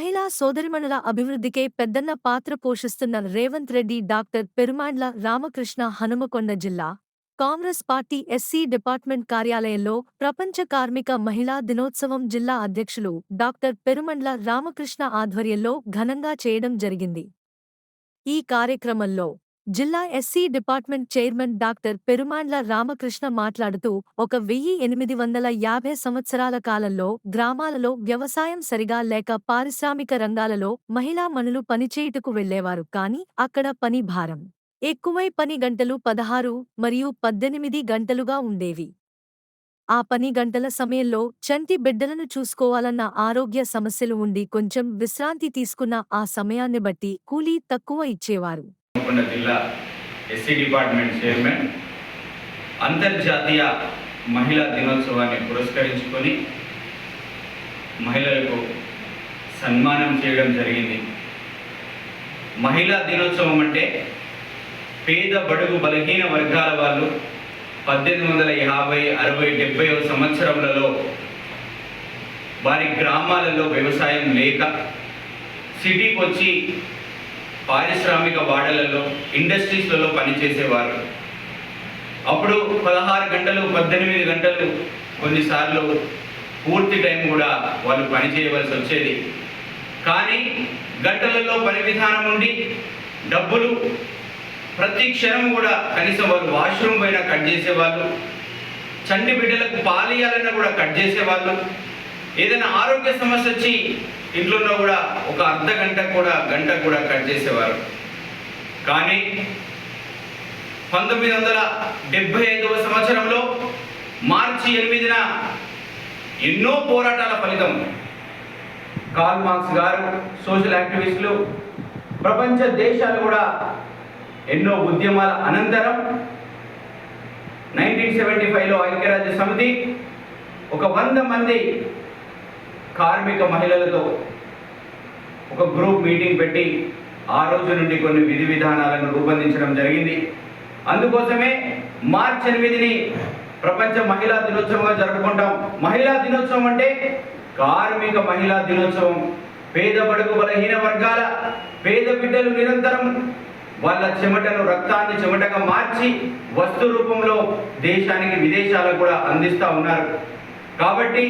మహిళా సోదరిమణుల అభివృద్ధికే పెద్దన్న పాత్ర పోషిస్తున్న రేవంత్ రెడ్డి డాక్టర్ పెరుమాండ్ల రామకృష్ణ హనుమకొండ జిల్లా కాంగ్రెస్ పార్టీ ఎస్సీ డిపార్ట్మెంట్ కార్యాలయంలో ప్రపంచ కార్మిక మహిళా దినోత్సవం జిల్లా అధ్యక్షులు డాక్టర్ పెరుమండ్ల రామకృష్ణ ఆధ్వర్యంలో ఘనంగా చేయడం జరిగింది. ఈ కార్యక్రమంలో జిల్లా SC department chairman doctor Perumandla Ramakrishna మాట్లాడుతూ ఒక వెయ్యి ఎనిమిది వందల యాభై సంవత్సరాల కాలంలో గ్రామాలలో వ్యవసాయం సరిగా లేక పారిశ్రామిక రంగాలలో మహిళా మనులు పనిచేయుటకు వెళ్ళేవారు కాని అక్కడ పని భారం. ఎక్కువై పని గంటలు పదహారు మరియు పద్దెనిమిది గంటలుగా ఉండేవి. ఆ పని గంటల సమయంలో చంటి బిడ్డలను చూసుకోవాలన్న ఆరోగ్య సమస్యలు ఉండి కొంచెం విశ్రాంతి తీసుకున్న ఆ సమయాన్ని బట్టి కూలీ తక్కువ ఇచ్చేవారు. హనుమకొండ జిల్లా ఎస్సీ డిపార్ట్మెంట్ చైర్మన్ అంతర్జాతీయ మహిళా దినోత్సవాన్ని పురస్కరించుకొని మహిళలకు సన్మానం చేయడం జరిగింది. మహిళా దినోత్సవం అంటే పేద బడుగు బలహీన వర్గాల వాళ్ళు పద్దెనిమిది వందల యాభై అరవై డెబ్బై సంవత్సరములలో వారి గ్రామాలలో వ్యవసాయం లేక సిటీకి వచ్చి పారిశ్రామిక వాడలలో ఇండస్ట్రీస్లలో పనిచేసేవారు. అప్పుడు పదహారు గంటలు పద్దెనిమిది గంటలు కొన్నిసార్లు పూర్తి టైం కూడా వాళ్ళు పని చేయవలసి వచ్చేది. కానీ గంటలలో పని విధానం ఉండి డబ్బులు ప్రతి క్షణం కూడా కనీసం వాళ్ళు వాష్రూమ్ పైన కట్ చేసేవాళ్ళు చండి బిడ్డలకు పాలియాలన్నా కూడా కట్ చేసేవాళ్ళు ఏదైనా ఆరోగ్య సమస్య వచ్చి ఇంట్లోనో కూడా ఒక అర్ధ గంట కూడా గంట కూడా కట్ చేసేవారు. కానీ పంతొమ్మిది వందల డెబ్బై ఐదవ సంవత్సరంలో మార్చి ఎనిమిదిన ఎన్నో పోరాటాల ఫలితం కార్ల్ మార్క్స్ గారు సోషల్ యాక్టివిస్టులు ప్రపంచ దేశాలు కూడా ఎన్నో ఉద్యమాల అనంతరం నైన్టీన్ సెవెంటీ ఫైవ్లో ఐక్యరాజ్య సమితి ఒక వంద మంది కార్మిక మహిళలతో ఒక గ్రూప్ మీటింగ్ పెట్టి ఆ రోజు నుండి కొన్ని విధి విధానాలను రూపొందించడం జరిగింది. అందుకోసమే మార్చి ఎనిమిదిని ప్రపంచ మహిళా దినోత్సవంగా జరుపుకుంటాం. మహిళా దినోత్సవం అంటే కార్మిక మహిళా దినోత్సవం. పేద బడుగు బలహీన వర్గాల పేద బిడ్డలు నిరంతరం వాళ్ళ చెమటను రక్తాన్ని చెమటగా మార్చి వస్తు రూపంలో దేశానికి విదేశాలకు కూడా అందిస్తూ ఉన్నారు. కాబట్టి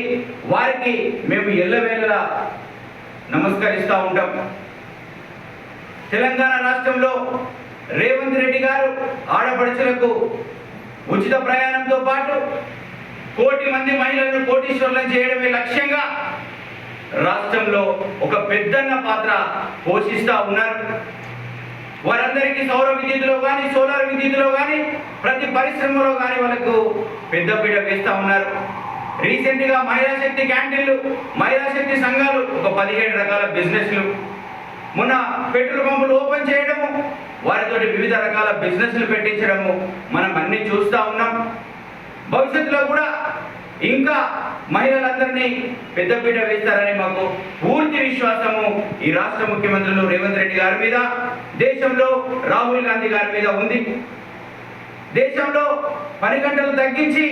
వారికి మేము ఎల్లవేళలా నమస్కరిస్తూ ఉంటాం. తెలంగాణ రాష్ట్రంలో రేవంత్ రెడ్డి గారు ఆడపడుచులకు ఉచిత ప్రయాణంతో పాటు కోటి మంది మహిళలను కోటీశ్వరులను చేయడమే లక్ష్యంగా రాష్ట్రంలో ఒక పెద్దన్న పాత్ర పోషిస్తూ ఉన్నారు. వారందరికీ సౌర విద్యుత్తులో కానీ సోలార్ విద్యుత్తులో కానీ ప్రతి పరిశ్రమలో కానీ వాళ్ళకు పెద్దపీట వేస్తూ ఉన్నారు. రీసెంట్గా మహిళా శక్తి క్యాంటీన్లు మహిళా శక్తి సంఘాలు ఒక పదిహేడు రకాల బిజినెస్లు. మొన్న పెట్రోల్ పంపులు ఓపెన్ చేయడము వారితోటి వివిధ రకాల బిజినెస్లు పెట్టించడము మనం అన్ని చూస్తూ ఉన్నాం. భవిష్యత్తులో కూడా ఇంకా మహిళలందరినీ పెద్దపీట వేస్తారని మాకు పూర్తి విశ్వాసము ఈ రాష్ట్ర ముఖ్యమంత్రులు రేవంత్ రెడ్డి గారి మీద దేశంలో రాహుల్ గాంధీ గారి మీద ఉంది. దేశంలో పని గంటలు తగ్గించి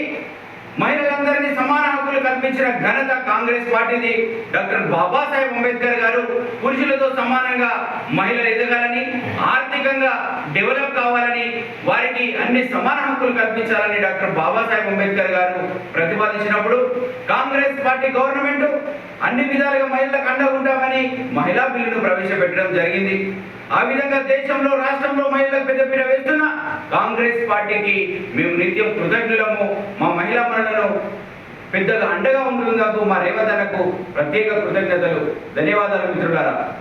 మహిళలందరినీ సమాన హక్కులు కల్పించిన ఘనత కాంగ్రెస్ పార్టీది. డాక్టర్ బాబాసాహెబ్ అంబేద్కర్ గారు పురుషులతో సమానంగా మహిళలు ఎదగాలని ఆర్థికంగా డెవలప్ కావాలని వారికి అన్ని సమాన హక్కులు కల్పించాలని డాక్టర్ బాబాసాహెబ్ అంబేద్కర్ గారు ప్రతిపాదించినప్పుడు కాంగ్రెస్ పార్టీ గవర్నమెంట్ అన్ని విధాలుగా మహిళలకు అండగా ఉంటామని మహిళా బిల్లును ప్రవేశపెట్టడం జరిగింది. ఆ విధంగా దేశంలో రాష్ట్రంలో మహిళలకు పెద్దపీట వేస్తున్న కాంగ్రెస్ పార్టీకి మేము నిత్యం కృతజ్ఞులము. మా పెద్దగా అండగా ఉంటున్నందుకు మా రేవంత్ అన్నకు ప్రత్యేక కృతజ్ఞతలు. ధన్యవాదాలు మిత్రులారా.